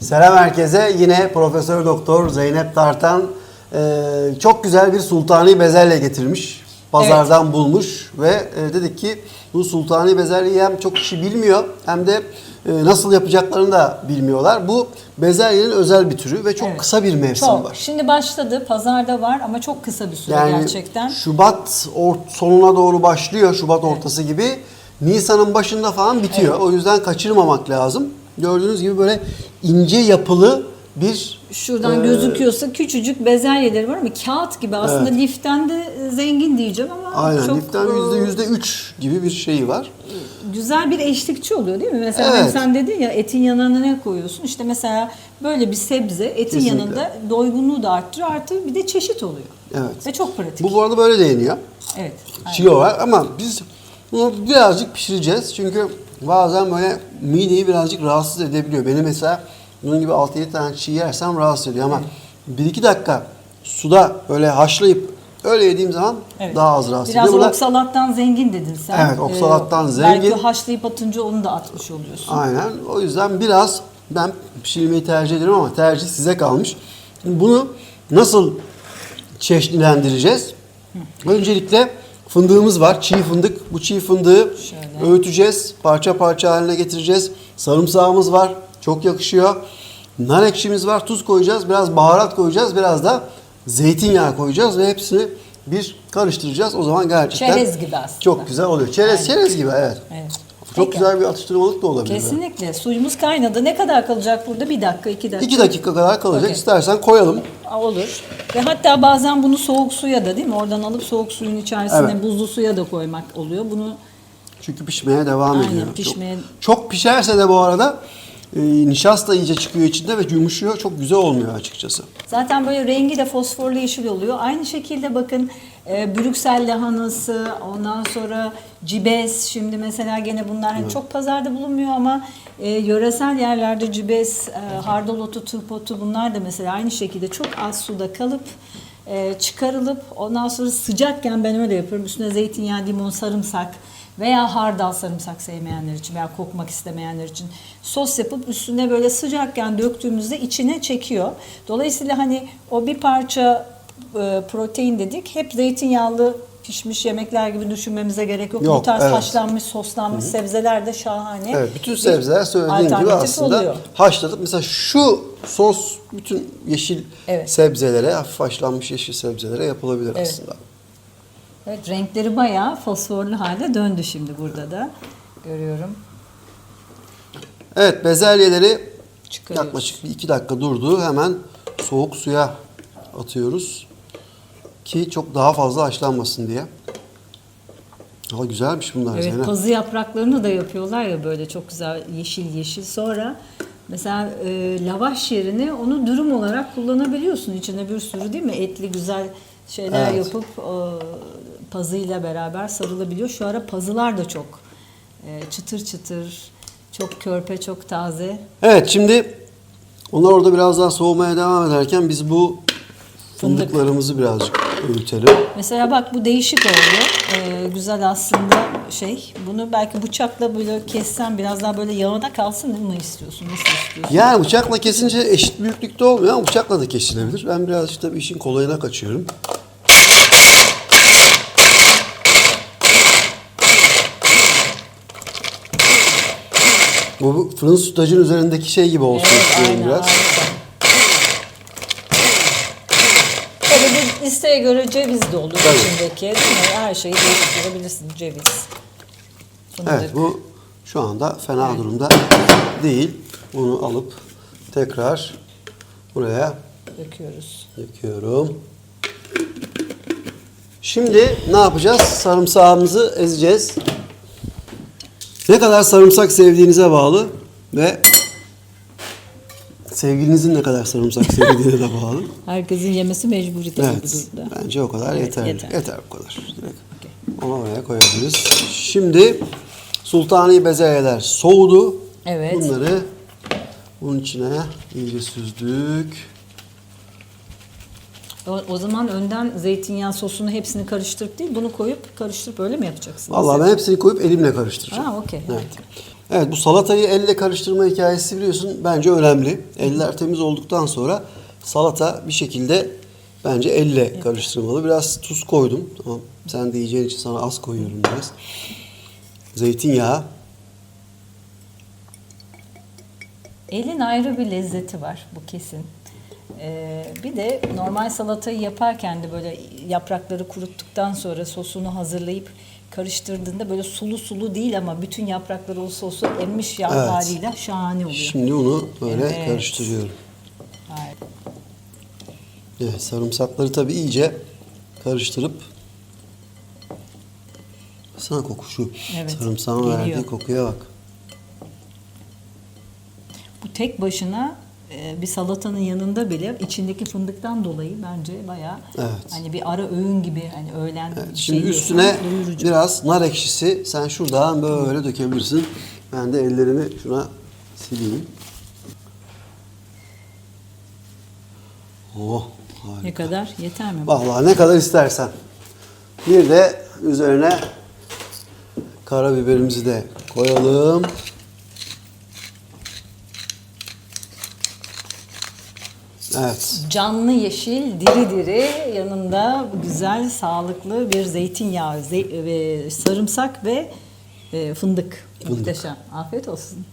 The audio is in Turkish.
Selam herkese. Yine Profesör Doktor Zeynep Tartan e, çok güzel bir sultani bezelye getirmiş. Pazardan bulmuş ve e, dedik ki bu sultani bezelyeyi hem çok kişi bilmiyor hem de e, nasıl yapacaklarını da bilmiyorlar. Bu bezelyenin özel bir türü ve çok Evet. kısa bir mevsim Çok. var. Şimdi başladı. Pazarda var ama çok kısa bir süre Yani gerçekten. Şubat sonuna doğru başlıyor, Şubat ortası gibi. Nisan'ın başında falan bitiyor. O yüzden kaçırmamak lazım. Gördüğünüz gibi böyle ince yapılı bir Şuradan e, gözüküyorsa küçücük bezelyeleri var ama kağıt gibi. Aslında liften de zengin diyeceğim ama Aynen. çok Liften e, yüzde yüzde üç gibi bir şeyi var. güzel bir eşlikçi oluyor değil mi? Mesela Evet. sen dedin ya etin yanına ne koyuyorsun? İşte mesela böyle bir sebze etin Kesinlikle. yanında doygunluğu da arttırıyor. Artı bir de çeşit oluyor. Evet. Ve çok pratik. Bu bu arada böyle de yeniyor. evet. aynen. Çiğ olarak ama biz bunu birazcık pişireceğiz. Çünkü bazen böyle mideyi birazcık rahatsız edebiliyor. Beni mesela bunun gibi 6-7 tane çiğ yersem rahatsız ediyor ama 1-2 dakika suda öyle haşlayıp öyle yediğim zaman Evet. daha az rahatsız Biraz ediyor. Buna- oksalattan zengin dedin sen. Evet, oksalattan zengin. Belki haşlayıp atınca onu da atmış oluyorsun. Aynen. O yüzden biraz ben pişirmeyi tercih ediyorum ama tercih size kalmış. Şimdi bunu nasıl çeşitlendireceğiz? Öncelikle fındığımız var. Çiğ fındık. Bu çiğ fındığı Şöyle. öğüteceğiz. Parça parça haline getireceğiz. Sarımsağımız var. Çok yakışıyor. Nar ekşimiz var. Tuz koyacağız. Biraz baharat koyacağız. Biraz da zeytinyağı koyacağız ve hepsini bir karıştıracağız. O zaman gerçekten Çerez gibi aslında. çok güzel oluyor. Çerez, çerez gibi evet. Evet. Çok Peki. güzel bir atıştırmalık da olabilir. Kesinlikle. Suyumuz kaynadı. Ne kadar kalacak burada? Bir dakika, iki dakika. 2 dakika kadar kalacak. Okey. İstersen koyalım. Olur. Ve hatta bazen bunu soğuk suya da değil mi? Oradan alıp soğuk suyun içerisine Evet. buzlu suya da koymak oluyor. Bunu Çünkü pişmeye devam Aynen, ediyor. pişmeye- Çok, çok pişerse de bu arada e, nişasta iyice çıkıyor içinde ve yumuşuyor. Çok güzel olmuyor açıkçası. zaten böyle rengi de fosforlu yeşil oluyor. Aynı şekilde bakın e, Brüksel lahanası, ondan sonra cibes. Şimdi mesela gene bunlar hani çok pazarda bulunmuyor ama e, yöresel yerlerde cibes, e, hardal otu, turp otu bunlar da mesela aynı şekilde çok az suda kalıp e, çıkarılıp ondan sonra sıcakken ben öyle yapıyorum. Üstüne zeytinyağı, limon, sarımsak veya hardal sarımsak sevmeyenler için veya kokmak istemeyenler için sos yapıp üstüne böyle sıcakken döktüğümüzde içine çekiyor. Dolayısıyla hani o bir parça e, protein dedik. Hep zeytinyağlı pişmiş yemekler gibi düşünmemize gerek yok. Yok, Bu tarz evet. haşlanmış, soslanmış sebzeler de şahane. Evet, bütün sebzeler söylediğin gibi alternatif aslında oluyor. haşladık. Mesela şu sos bütün yeşil Evet. sebzelere, hafif haşlanmış yeşil sebzelere yapılabilir Evet. aslında. Evet renkleri bayağı fosforlu hale döndü şimdi burada da. Görüyorum. Evet, bezelyeleri Çıkarıyoruz. yaklaşık bir iki dakika durdu. Hemen soğuk suya atıyoruz. Ki çok daha fazla haşlanmasın diye. Ama güzelmiş bunlar Evet Zeynep. pazı yapraklarını da yapıyorlar ya böyle çok güzel yeşil yeşil. Sonra mesela e, lavaş yerine onu dürüm olarak kullanabiliyorsun. İçine bir sürü değil mi etli güzel şeyler Evet. yapıp e, pazıyla beraber sarılabiliyor. Şu ara pazılar da çok e, çıtır çıtır, çok körpe, çok taze. Evet şimdi onlar orada biraz daha soğumaya devam ederken biz bu Fındık. fındıklarımızı birazcık öğütelim. Mesela bak bu değişik oldu. Ee, güzel aslında şey. Bunu belki bıçakla böyle kessen biraz daha böyle yağına kalsın mı istiyorsun? Nasıl istiyorsun? Yani bıçakla kesince eşit büyüklükte olmuyor ama bıçakla da kesilebilir. Ben birazcık tabii işin kolayına kaçıyorum. Bu fırın sütlacın üzerindeki şey gibi olsun Evet, istiyorum aynen, biraz. harika. Tabii isteğe göre ceviz de olur Tabii. içindeki. Değil mi? Her şeyi değiştirebilirsin. Ceviz. Fındık. Evet bu şu anda fena durumda değil. Bunu alıp tekrar buraya döküyoruz. Döküyorum. Şimdi ne yapacağız? Sarımsağımızı ezeceğiz. Ne kadar sarımsak sevdiğinize bağlı ve sevgilinizin ne kadar sarımsak sevdiğine de bağlı. Herkesin yemesi mecburi tabii Evet. bu durumda. Bence o kadar Evet, yeterli. Yeter. yeter. bu kadar. Direkt Okey. onu oraya koyabiliriz. Şimdi sultani bezelyeler soğudu. Evet. Bunları bunun içine iyice süzdük. O, o zaman önden zeytinyağı sosunu hepsini karıştırıp değil bunu koyup karıştırıp öyle mi yapacaksınız? Vallahi ben hepsini koyup elimle karıştıracağım. Ha okey. Evet. Evet bu salatayı elle karıştırma hikayesi biliyorsun bence önemli. Eller temiz olduktan sonra salata bir şekilde bence elle karıştırmalı. Biraz tuz koydum. Tamam. Sen de yiyeceğin için sana az koyuyorum biraz. Zeytinyağı. Elin ayrı bir lezzeti var bu kesin. Ee, bir de normal salatayı yaparken de böyle yaprakları kuruttuktan sonra sosunu hazırlayıp karıştırdığında böyle sulu sulu değil ama bütün yaprakları o sosu emmiş yağ Evet. haliyle şahane oluyor. Şimdi onu böyle Evet. karıştırıyorum. Harika. Evet, sarımsakları tabii iyice karıştırıp sana koku şu. Evet, Sarımsağın geliyor. verdiği kokuya bak. Bu tek başına bir salatanın yanında bile içindeki fındıktan dolayı bence bayağı Evet. hani bir ara öğün gibi hani öğlen bir Şimdi şey üstüne doyurucu. biraz nar ekşisi sen şuradan böyle dökebilirsin. Ben de ellerimi şuna sileyim. Oh harika. ne kadar yeter mi? Vallahi ne kadar istersen. Bir de üzerine karabiberimizi de koyalım. Evet. Canlı yeşil, diri diri yanında güzel, sağlıklı bir zeytinyağı, ze- ve sarımsak ve e, fındık. Muhteşem. Afiyet olsun.